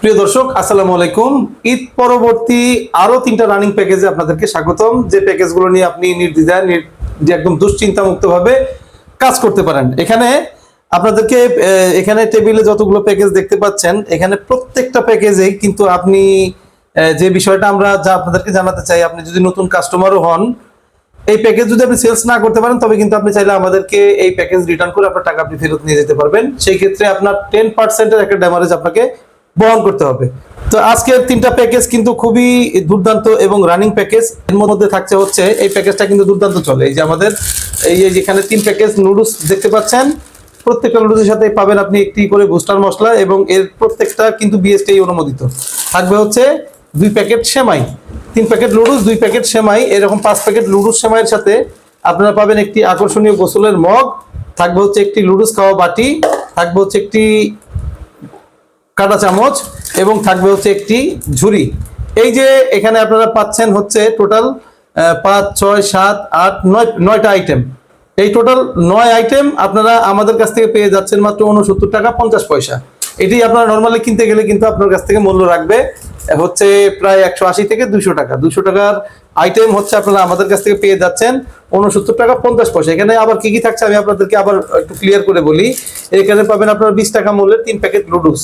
প্রিয় দর্শক, আসসালামু আলাইকুম। ঈদ পরবর্তী আরও তিনটা রানিং প্যাকেজে আপনাদেরকে স্বাগতম। যে প্যাকেজগুলো নিয়ে আপনি নির্দ্বিধায় যে একদম দুশ্চিন্তা মুক্ত ভাবে কাজ করতে পারেন। এখানে আপনাদেরকে এখানে টেবিলে যতগুলো প্যাকেজ দেখতে পাচ্ছেন, এখানে প্রত্যেকটা প্যাকেজেই কিন্তু আপনি যে বিষয়টা আমরা যা আপনাদেরকে জানাতে চাই, আপনি যদি নতুন কাস্টমারও হন, এই প্যাকেজ যদি আপনি সেলস না করতে পারেন, তবে কিন্তু আপনি চাইলে আমাদেরকে এই প্যাকেজ রিটার্ন করে আপনার টাকা আপনি ফেরত নিয়ে যেতে পারবেন। সেই ক্ষেত্রে আপনার টেন পার্সেন্টের একটা ড্যামারেজ আপনাকে বহন করতে হবে। তো আজকের তিনটা প্যাকেজ কিন্তু খুবই দুর্দান্ত এবং রানিং প্যাকেজ এর মধ্যে থাকছে হচ্ছে, এই প্যাকেজটা কিন্তু দুর্দান্ত চলে। এই যে আমাদের, এই যে যেখানে তিন প্যাকেজ নুডলস দেখতে পাচ্ছেন, প্রত্যেকটা নুডলসের সাথে পাবেন আপনি একটি করে বুস্টার মশলা এবং এর প্রত্যেকটা কিন্তু বিএসটি অনুমোদিত। থাকবে হচ্ছে দুই প্যাকেট সেমাই। তিন প্যাকেট লুডুস দুই প্যাকেট সেমাই, এরকম পাঁচ প্যাকেট লুডুস সেমাইয়ের সাথে আপনারা পাবেন একটি আকর্ষণীয় গোসলের মগ। থাকবে হচ্ছে একটি লুডুস খাওয়া বাটি। থাকবে হচ্ছে একটি কাঁটা চামচ এবং থাকবে হচ্ছে একটি ঝুড়ি। এই যে এখানে আপনারা পাচ্ছেন হচ্ছে টোটাল পাঁচ, ছয়, সাত, আট, নয়, নয়টা আইটেম এই টোটাল নয় আইটেম আপনারা আমাদের কাছ থেকে পেয়ে যাচ্ছেন মাত্র উনসত্তর টাকা পঞ্চাশ পয়সা। এটি আপনারা নর্মালি কিনতে গেলে কিন্তু আপনার কাছ থেকে মূল্য রাখবে হচ্ছে প্রায় একশো আশি থেকে দুশো টাকা। দুশো টাকার আইটেম হচ্ছে আপনারা আমাদের কাছ থেকে পেয়ে যাচ্ছেন উনসত্তর টাকা পঞ্চাশ পয়সা। এখানে আবার কি কি থাকছে আমি আপনাদেরকে আবার একটু ক্লিয়ার করে বলি। এখানে পাবেন আপনারা বিশ টাকা মূল্যের তিন প্যাকেট লুডুস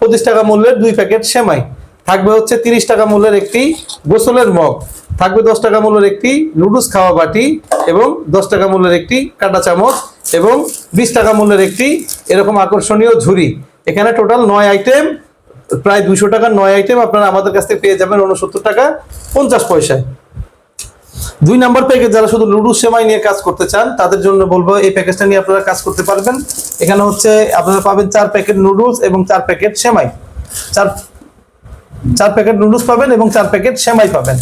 পঁচিশ টাকা মূল্যের দুই প্যাকেট সেমাই। থাকবে হচ্ছে তিরিশ টাকা মূল্যের একটি গোসলের মগ। থাকবে দশ টাকা মূল্যের একটি নুডলস খাওয়া বাটি এবং দশ টাকা মূল্যের একটি কাঁটা চামচ এবং বিশ টাকা মূল্যের একটি এরকম আকর্ষণীয় ঝুড়ি। এখানে টোটাল নয় আইটেম, প্রায় দুশো টাকার নয় আইটেম আপনারা আমাদের কাছ থেকে পেয়ে যাবেন উনসত্তর টাকা পঞ্চাশ পয়সায়। দুই নাম্বার প্যাকেজ যারা শুধু লুডু সেমাই নিয়ে কাজ করতে চান, তাদের জন্য বলব এই প্যাকেজটা নিয়ে আপনারা কাজ করতে পারবেন। এখানে হচ্ছে আপনারা পাবেন চার প্যাকেট নুডলস এবং চার প্যাকেট সেমাই। চার চার প্যাকেট নুডলস পাবেন এবং চার প্যাকেট সেমাই পাবেন।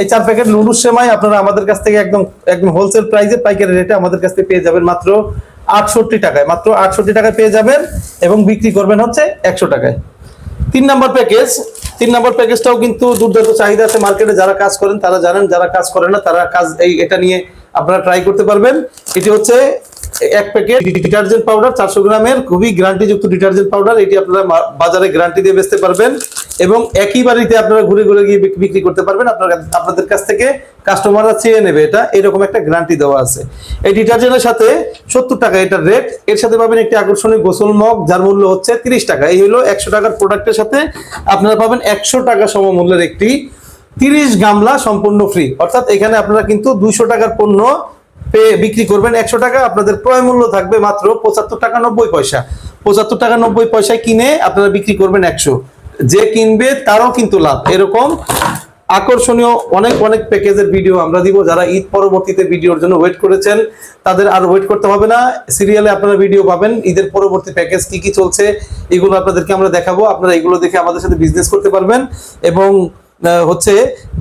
এই চার প্যাকেট নুডলস সেমাই আপনারা আমাদের কাছ থেকে একদম একদম হোলসেল প্রাইসে পাইকারি রেটে আমাদের কাছ থেকে পেয়ে যাবেন মাত্র আটষট্টি টাকায়। মাত্র আটষট্টি টাকায় পেয়ে যাবেন এবং বিক্রি করবেন হচ্ছে একশো টাকায়। তিন নাম্বার প্যাকেজ তিন নম্বর প্যাকেজটাও কিন্তু দুর্দান্ত চাহিদা আছে। মার্কেটে যারা কাজ করেন, তারা জানেন, যারা কাজ করেন না, তারা কাজ এই এটা নিয়ে আপনারা ট্রাই করতে পারবেন। এটি হচ্ছে এক প্যাকেট ডিটারজেন্ট পাউডার চারশো গ্রামের খুবই গ্যারান্টি যুক্ত ডিটারজেন্ট পাউডার এটি আপনারা বাজারে গ্যারান্টি দিয়ে বেচতে পারবেন এবং একই বাড়িতে আপনারা ঘুরে ঘুরে গিয়ে বিক- বিক্রি করতে পারবেন। আপনার আপনাদের কাছ থেকে কাস্টমাররা চেয়ে নেবে। এটা এরকম একটা গ্যারান্টি দেওয়া আছে। এই ডিটারজেন্টের সাথে সত্তর টাকা এটার রেট এর সাথে পাবেন একটি আকর্ষণীয় গোসল মগ, যার মূল্য হচ্ছে তিরিশ টাকা। এই হলো একশো টাকার প্রোডাক্টের সাথে আপনারা পাবেন একশো টাকা সমমূল্যের একটি তিরিশ গামলা সম্পূর্ণ ফ্রি অর্থাৎ এখানে আপনারা কিন্তু দুইশো টাকার পণ্য পেয়ে বিক্রি করবেন। একশো টাকা আপনাদের ক্রয় মূল্য থাকবে মাত্র পঁচাত্তর টাকা নব্বই পয়সা। পঁচাত্তর টাকা নব্বই পয়সায় কিনে আপনারা বিক্রি করবেন একশো। যে কিনবে তারও কিন্তু লাভ। এরকম আকর্ষণীয় অনেক অনেক প্যাকেজের ভিডিও আমরা দিব। যারা ঈদ পরবর্তীতে ভিডিওর জন্য ওয়েট করেছেন, তাদের আর ওয়েট করতে হবে না। সিরিয়ালে আপনারা ভিডিও পাবেন। ঈদের পরবর্তী প্যাকেজ কি কি চলছে, এগুলো আপনাদেরকে আমরা দেখাবো। আপনারা এগুলো দেখে আমাদের সাথে বিজনেস করতে পারবেন। এবং হচ্ছে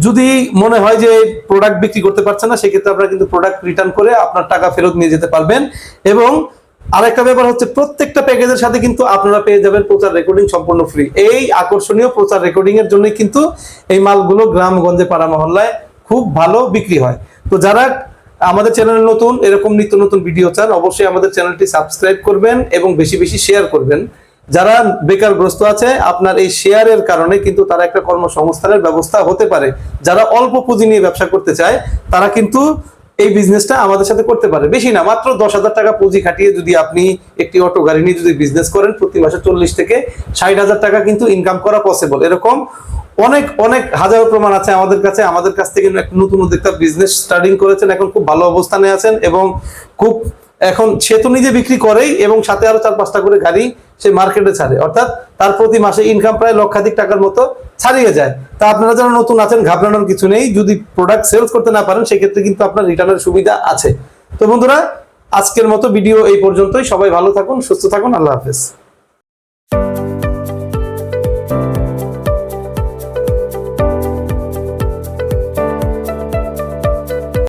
যদি মনে হয় যে প্রোডাক্ট বিক্রি করতে পারছেন না, সেক্ষেত্রে আপনারা কিন্তু প্রোডাক্ট রিটার্ন করে আপনার টাকা ফেরত নিয়ে যেতে পারবেন। এবং আরেকটা ব্যাপার হচ্ছে, প্রত্যেকটা প্যাকেজের সাথে কিন্তু আপনারা পেয়ে যাবেন প্রচার রেকর্ডিং সম্পূর্ণ ফ্রি এই আকর্ষণীয় প্রচার রেকর্ডিং এর জন্য কিন্তু এই মালগুলো গ্রামগঞ্জে পাড়া মহল্লায় খুব ভালো বিক্রি হয়। তো যারা আমাদের চ্যানেলে নতুন, এরকম নিত্য নতুন ভিডিও চান, অবশ্যই আমাদের চ্যানেলটি সাবস্ক্রাইব করবেন এবং বেশি বেশি শেয়ার করবেন। যারা বেকারগ্রস্ত আছে, আপনার এই শেয়ারের কারণে কিন্তু তারা একটা কর্মসংস্থানের ব্যবস্থা হতে পারে। যারা অল্প পুঁজি নিয়ে ব্যবসা করতে চায়, তারা কিন্তু এই বিজনেসটা আমাদের সাথে করতে পারে। বেশি না, মাত্র দশ হাজার টাকা পুঁজি খাটিয়ে যদি আপনি একটি অটো গাড়ি নিয়ে যদি বিজনেস করেন, প্রতি মাসে চল্লিশ থেকে ষাট হাজার টাকা কিন্তু ইনকাম করা পসিবল এরকম অনেক অনেক হাজারো প্রমাণ আছে আমাদের কাছে। আমাদের কাছ থেকে নতুন উদ্যোক্তা বিজনেস স্টার্টিং করেছেন, এখন খুব ভালো অবস্থানে আছেন এবং খুব এখন সে তো নিজে বিক্রি করেই এবং সাথে আরও চার পাঁচটা করে গাড়ি সে মার্কেটে ছাড়ে। অর্থাৎ তার প্রতি মাসে ইনকাম প্রায় লক্ষাধিক টাকার মতো ছাড়িয়ে যায়। তা আপনারা যারা নতুন আছেন, ঘাবড়ানোর কিছু নেই। যদি প্রোডাক্ট সেলস করতে না পারেন, সেক্ষেত্রে কিন্তু আপনার রিটার্নের সুবিধা আছে। তো বন্ধুরা, আজকের মতো ভিডিও এই পর্যন্তই। সবাই ভালো থাকুন, সুস্থ থাকুন। আল্লাহ হাফেজ।